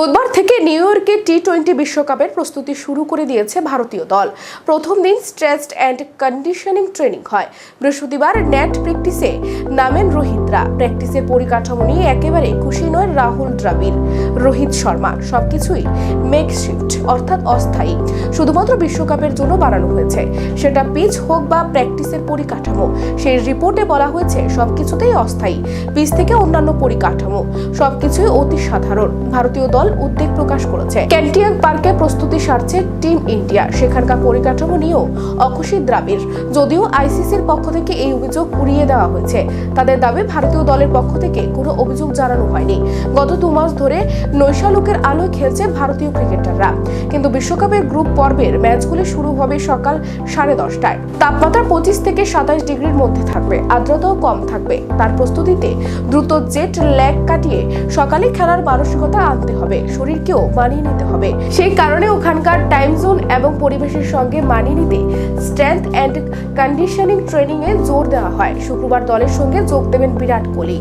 বুধবার থেকে নিউ ইয়র্কে টি টোয়েন্টি বিশ্বকাপের প্রস্তুতি শুরু করে দিয়েছে ভারতীয় দল। প্রথম দিন স্ট্রেসড অ্যান্ড কন্ডিশনিং ট্রেনিং হয়। বৃহস্পতিবার নেট প্র্যাকটিসে নামেন রোহিতরা। প্র্যাকটিসের পরিকাঠামো নিয়ে একেবারে খুশি নয় রাহুল দ্রাবিড়। রোহিত শর্মা, সবকিছুই মেক শিফট অর্থাৎ অস্থায়ী। শুধুমাত্র বিশ্বকাপের জন্য বানানো হয়েছে। সেটা পিচ হোক বা প্র্যাকটিসের পরিকাঠামো, সেই রিপোর্টে বলা হয়েছে সবকিছুতেই অস্থায়ী। পিচ থেকে অন্যান্য পরিকাঠামো, সবকিছুই অতি সাধারণ। ভারতীয় দল উদ্বেগ প্রকাশ করেছে। ক্যান্টিয়াং পার্কে প্রস্তুতি সারছে টিম ইন্ডিয়া। সেখানকার পরিকাঠামো নিয়েও অখুশি দ্রাবিড়। যদিও আইসিসির পক্ষ থেকে এই অভিযোগ উড়িয়ে দেওয়া হয়েছে। তাদের দাবি, ভারতীয় দলের পক্ষ থেকে কোনো অভিযোগ জানানো হয়নি। গত দু মাস ধরে নৈশালোকের আলোয় খেলছে ভারতীয় ক্রিকেটাররা। কিন্তু বিশ্বকাপের গ্রুপ পর্বের ম্যাচগুলি শুরু হবে সকাল সাড়ে দশটায়। তাপমাত্রা পঁচিশ থেকে সাতাশ ডিগ্রির মধ্যে থাকবে। আর্দ্রতাও কম থাকবে। তার প্রস্তুতিতে দ্রুত জেট ল্যাগ কাটিয়ে সকালে খেলার মানসিকতা আনতে হবে। শরীরকেও মানিয়ে নিতে হবে। সেই কারণে ওখানকার টাইম জোন এবং পরিবেশের সঙ্গে মানিয়ে নিতে স্ট্রেংথ অ্যান্ড কন্ডিশনিং ট্রেনিংয়ে জোর দেওয়া হয়। শুক্রবার দলের সঙ্গে যোগ দেবেন বিরাট কোহলি।